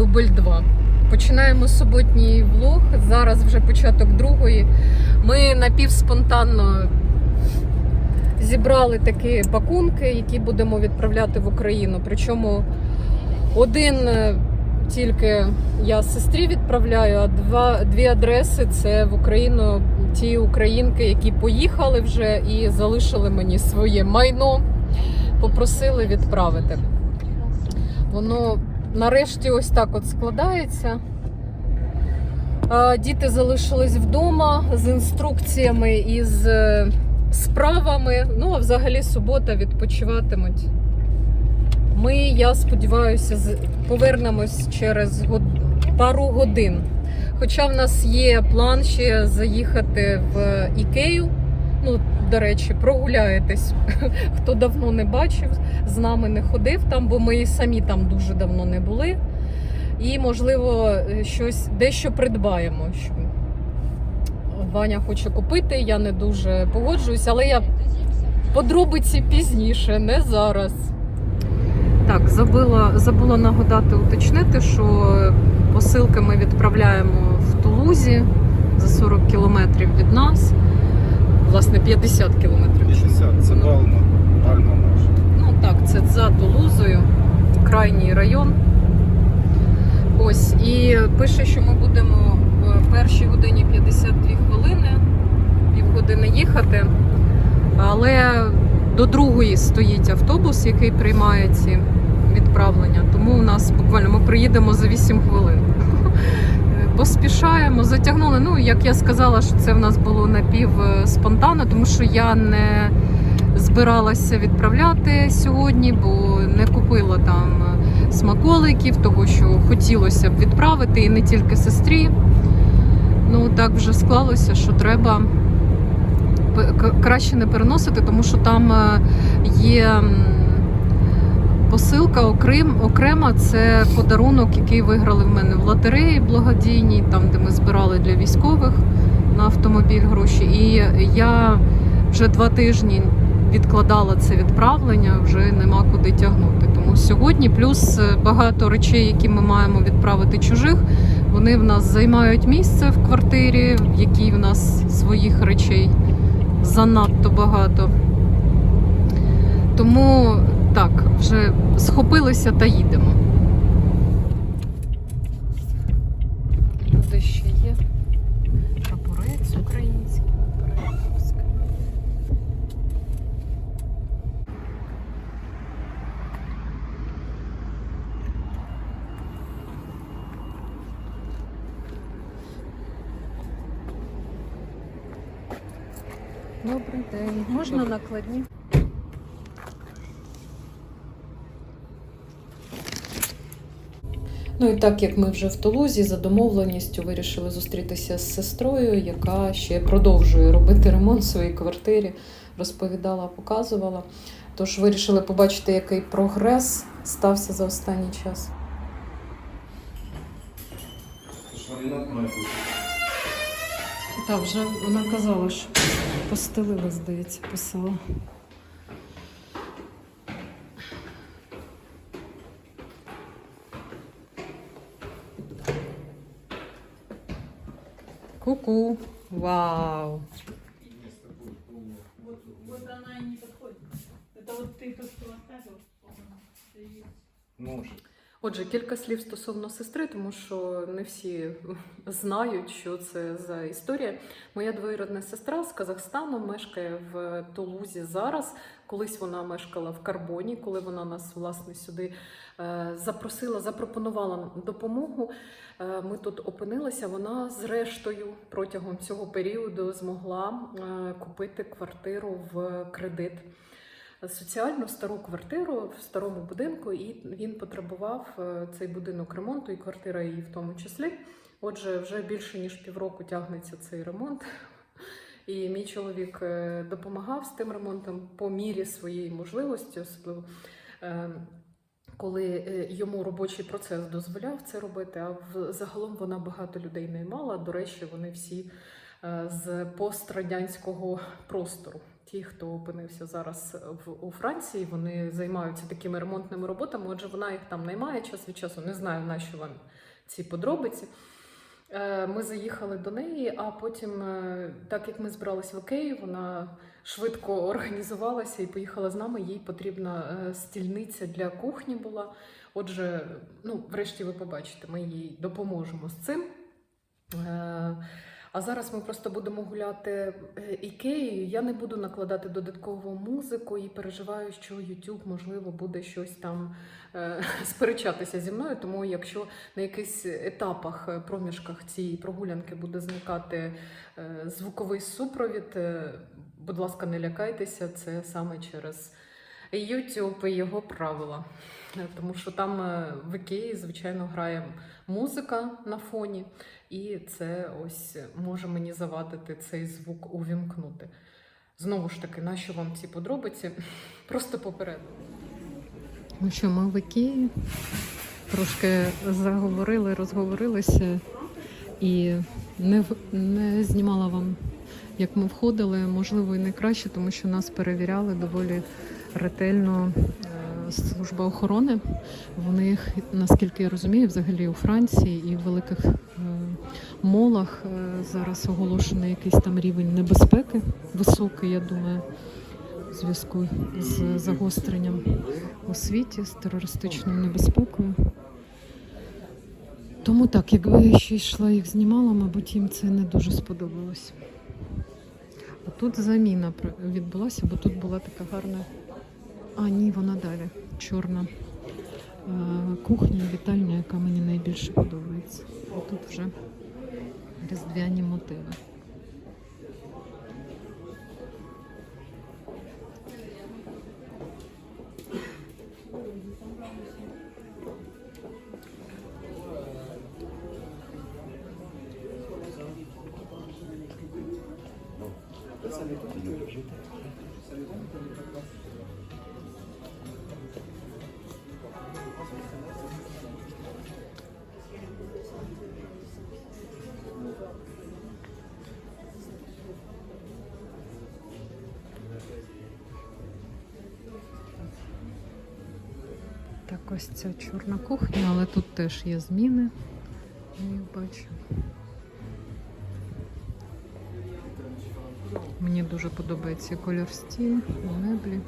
дубль 2. Починаємо суботній влог. Зараз вже початок другої. Ми напівспонтанно зібрали такі пакунки, які будемо відправляти в Україну. Причому один е, тільки я сестрі відправляю, а два, дві адреси це в Україну ті українки, які поїхали вже і залишили мені своє майно, попросили відправити. Воно нарешті ось так от складається. Діти залишились вдома з інструкціями і з е, справами. Ну, а взагалі субота відпочиватимуть. Ми, я сподіваюся, повернемось через пару годин. Хоча в нас є план ще заїхати в Ікею. Ну, до речі, прогуляєтесь. Хто давно не бачив, з нами не ходив там, бо ми самі там дуже давно не були. І, можливо, щось дещо придбаємо. Що Ваня хоче купити, я не дуже погоджуюсь, але я подробиці пізніше, не зараз. Так, забула, забула нагадати уточнити, що посилки ми відправляємо в Тулузі за 40 кілометрів від нас. Власне, 50 кілометрів. 50, це Ну. Пальма, Пальма наша. Ну так, це за Тулузою, крайній район. Ось, і пише, що ми будемо в першій годині 52 хвилини, півгодини їхати. Але до другої стоїть автобус, який приймає ці відправлення. Тому у нас буквально ми приїдемо за 8 хвилин. Поспішаємо, затягнули. Ну, як я сказала, що це в нас було напів е, спонтанно, тому що я не збиралася відправляти сьогодні, бо не купила там е, смаколиків, того що хотілося б відправити, і не тільки сестрі. Ну так вже склалося, що треба краще не переносити, тому що там е, є посилка окрем, окрема. Це подарунок, який виграли в мене в лотереї благодійній, там де ми збирали для військових на автомобіль гроші. І я вже два тижні відкладала це відправлення, вже нема куди тягнути. Тому сьогодні, плюс е, багато речей, які ми маємо відправити чужих, вони в нас займають місце в квартирі, в якій в нас своїх речей занадто багато. Тому так, вже схопилися та їдемо. Де ще є? Прапорець український, прапорець. Добрий день. Можна накладні? Ну і так як ми вже в Тулузі, за домовленістю вирішили зустрітися з сестрою, яка ще продовжує робити ремонт в своїй квартирі, розповідала, показувала. Тож вирішили побачити, який прогрес стався за останній час. Так, вже вона казала, що постелила, здається, писала. Ку-ку. Вау. Вот, вот она и не подходит. Это вот ты то, что оставил. это и- Може. Отже, кілька слів стосовно сестри, тому що не всі знають, що це за історія. Моя двоюродна сестра з Казахстану мешкає в Тулузі зараз. Колись вона мешкала в Карбоні, коли вона нас власне сюди е, запросила, запропонувала допомогу. Е, Ми тут опинилися. Вона зрештою протягом цього періоду змогла е, купити квартиру в кредит соціальну стару квартиру в старому будинку, і він потребував е, цей будинок ремонту, і квартира її в тому числі. Отже, вже більше ніж півроку тягнеться цей ремонт. І мій чоловік е, допомагав з тим ремонтом по мірі своєї можливості, особливо е, коли йому робочий процес дозволяв це робити. А загалом вона багато людей наймала. До речі, вони всі з пострадянського простору. Ті, хто опинився зараз в у Франції, вони займаються такими ремонтними роботами. Отже, вона їх там наймає час від часу. Не знаю, на що вам ці подробиці. Е, Ми заїхали до неї, а потім, е, так як ми збиралися в Океї, вона швидко організувалася і поїхала з нами. Їй потрібна е, стільниця для кухні була. Отже, ну, врешті ви побачите, ми їй допоможемо з цим. А зараз ми просто будемо гуляти е, ікеєю. Я не буду накладати додаткову музику і переживаю, що YouTube, можливо, буде щось там е, сперечатися зі мною. Тому якщо на якихось етапах, е, проміжках цієї прогулянки буде зникати е, звуковий супровід, е, будь ласка, не лякайтеся, це саме через YouTube і його правила. Е, Тому що там е, в Ікеї, звичайно, грає музика на фоні, і це ось може мені завадити цей звук увімкнути. Знову ж таки, нащо вам ці подробиці? Просто попереду. Ну що, ми в Ікеї трошки заговорили, розговорилися і не, не знімала вам, як ми входили, можливо, і не краще, тому що нас перевіряли доволі ретельно е, служба охорони. В них, наскільки я розумію, взагалі у Франції і в великих е, молах е, зараз оголошений якийсь там рівень небезпеки високий, я думаю, в зв'язку з загостренням у світі, з терористичною небезпекою. Тому так, якби я ще йшла їх знімала, мабуть, їм це не дуже сподобалось. А тут заміна відбулася, бо тут була така гарна. А, ні, вона далі. Чорна е, кухня, вітальня, яка мені найбільше подобається. Тут вже різдвяні мотиви. Так, ось ця чорна кухня, але тут теж є зміни. Я їх бачу. Мені дуже подобається колір стіль, меблі.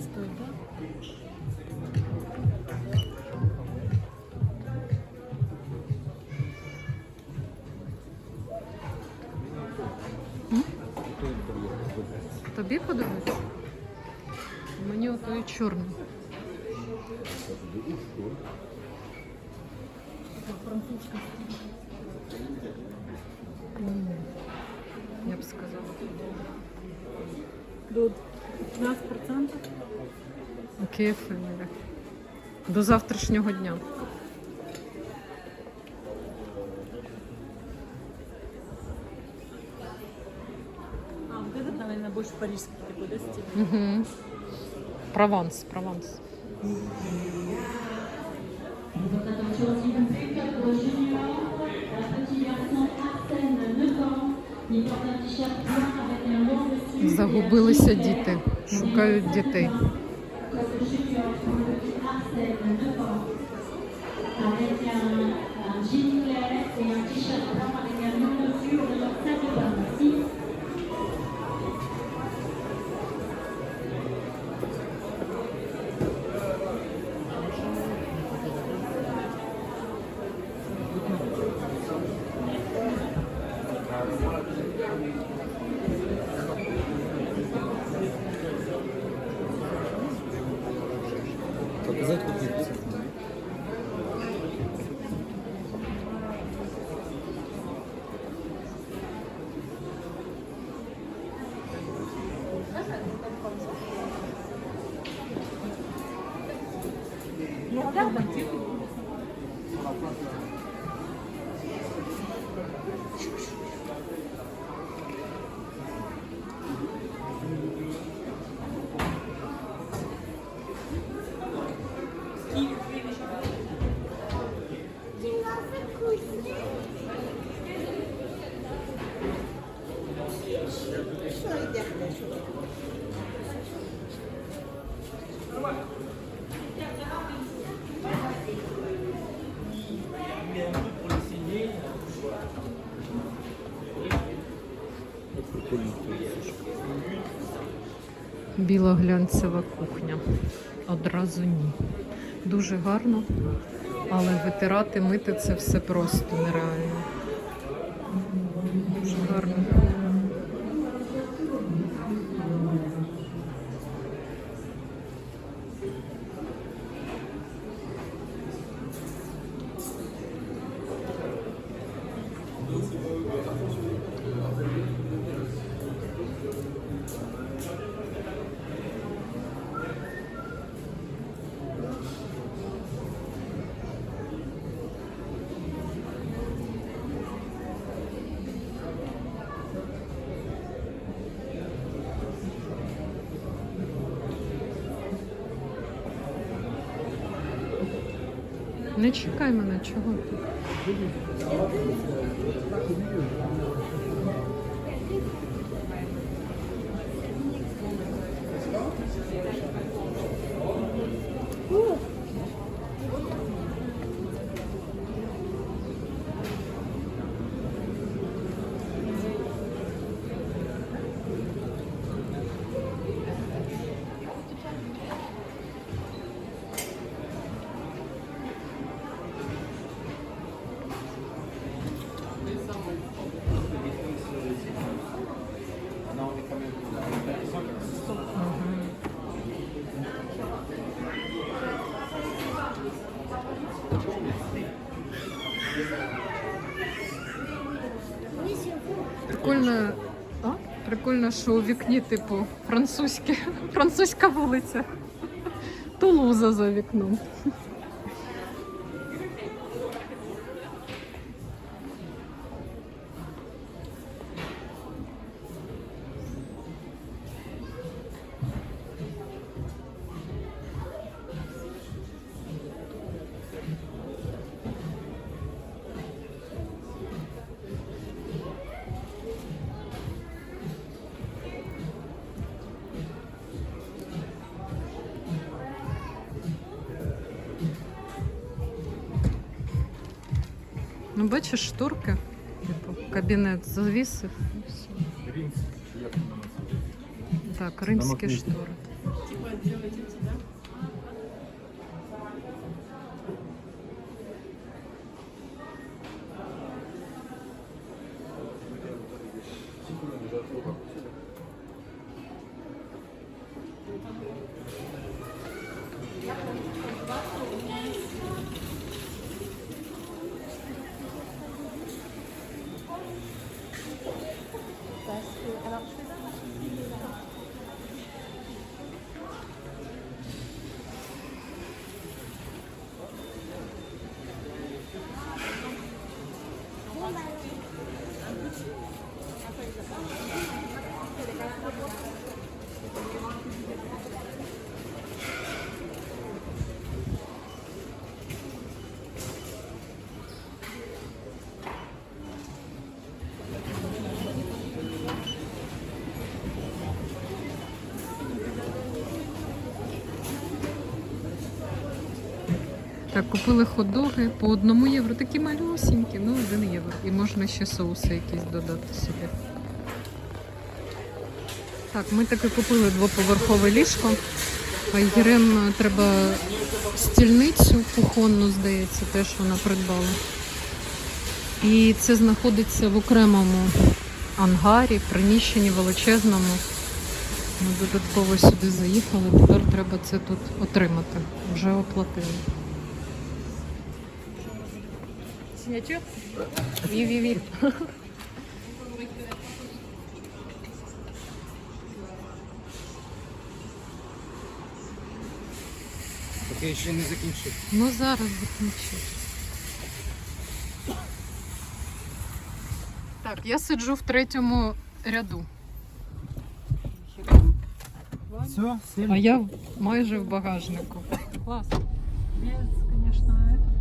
Стоит, да? Тобі подобається? Мені ото і чорний. Это французская. М, Я б сказала. До 15%. Окей. До завтрашнього дня. А, вот этот, наверное, больше парижский такой, да, стиль? Угу. Прованс, Прованс. Загубилися діти, шукають дітей. Avec un gilet et un t-shirt blanc avec un numéro sur le 7 6 Що йде? Білоглянцева кухня. Одразу ні. Дуже гарно, але витирати, мити це все просто нереально. Не чекай мене, чого ти? Прикольно, а? Прикольно, що у вікні, типу, французьке, французька вулиця. Тулуза за вікном. Ну, бачиш, шторки, типу, кабінет завісив. і все. Так, римські штори. Так, купили хот-доги по одному євро. Такі малюсінькі, ну один євро. І можна ще соуси якісь додати собі. Так, ми таки купили двоповерхове ліжко. Єрем треба стільницю кухонну, здається, теж вона придбала. І це знаходиться в окремому ангарі, приміщенні величезному. Ми додатково сюди заїхали, тепер треба це тут отримати. Вже оплатили. Signature Ві, ві, ві. Так я ще не закінчив. Ну зараз закінчу. Так, я сиджу в третьому ряду. Все, А я майже в багажнику. Клас. Без, конечно, это.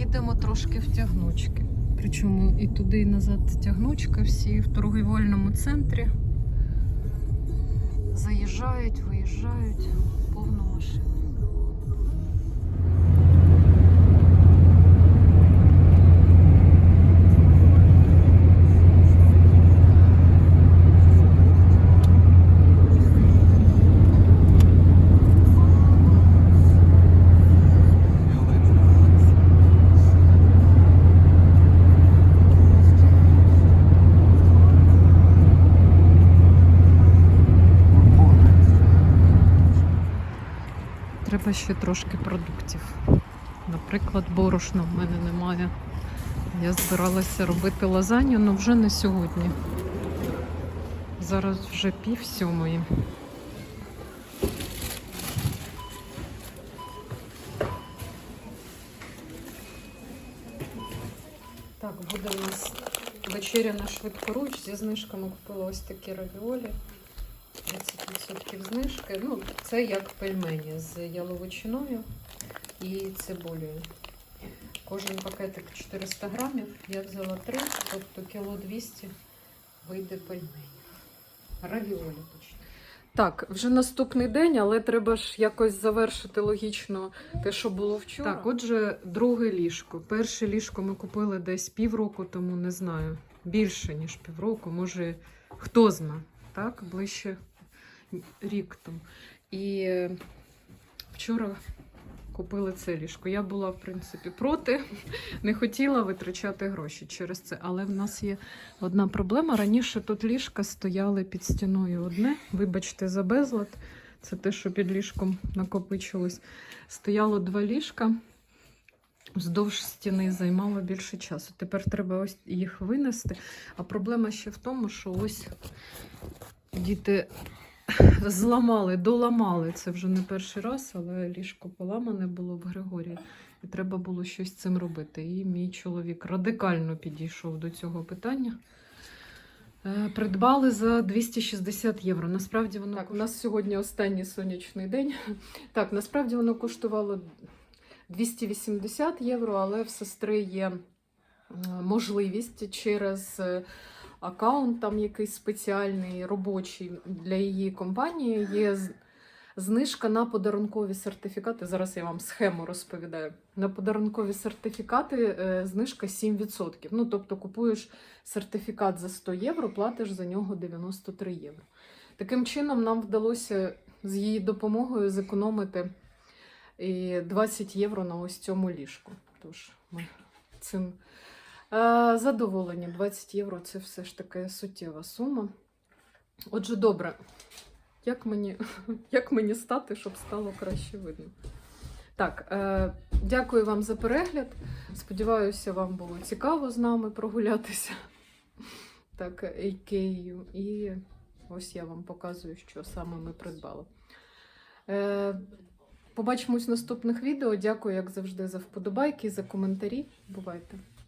Їдемо трошки в тягнучки. Причому і туди, і назад тягнучка, всі в торгівельному центрі. Заїжджають, виїжджають, повну машину. Треба ще трошки продуктів. Наприклад, борошна в мене немає. Я збиралася робити лазанью, але вже не сьогодні. Зараз вже пів сьомої. Так, буде у нас вечеря на швидкоруч. Зі знижками купила ось такі равіолі. 30% знижки. Ну, це як пельмені з яловичиною і цибулею. Кожен пакетик 400 грамів. Я взяла 3, тобто кіло 200 вийде пельменів. Равіолі точно. Так, вже наступний день, але треба ж якось завершити логічно те, що було вчора. Так, отже, друге ліжко. Перше ліжко ми купили десь півроку тому, не знаю. Більше, ніж півроку, може, хто зна, так, ближче рік тому. І вчора купили це ліжко. Я була, в принципі, проти, не хотіла витрачати гроші через це. Але в нас є одна проблема. Раніше тут ліжка стояли під стіною одне. Вибачте за безлад. Це те, що під ліжком накопичилось. Стояло два ліжка. Вздовж стіни займало більше часу. Тепер треба ось їх винести. А проблема ще в тому, що ось діти зламали, доламали. Це вже не перший раз, але ліжко поламане було в Григорії. І треба було щось з цим робити. І мій чоловік радикально підійшов до цього питання. Е, Придбали за 260 євро. Насправді воно так, у нас сьогодні останній сонячний день. Так, насправді воно коштувало 280 євро, але в сестри є можливість через е, аккаунт, там якийсь спеціальний робочий для її компанії. Є знижка на подарункові сертифікати. Зараз я вам схему розповідаю. На подарункові сертифікати е, знижка 7%. Ну, тобто купуєш сертифікат за 100 євро, платиш за нього 93 євро. Таким чином, нам вдалося з її допомогою зекономити і 20 євро на ось цьому ліжку. Тож ми цим е, задоволені. 20 євро це все ж таки суттєва сума. Отже, добре. Як мені, як мені стати, щоб стало краще видно? Так, е, дякую вам за перегляд. Сподіваюся, вам було цікаво з нами прогулятися. Так, Ікею. І ось я вам показую, що саме ми придбали. Е, побачимось в наступних відео. Дякую, як завжди, за вподобайки, за коментарі. Бувайте!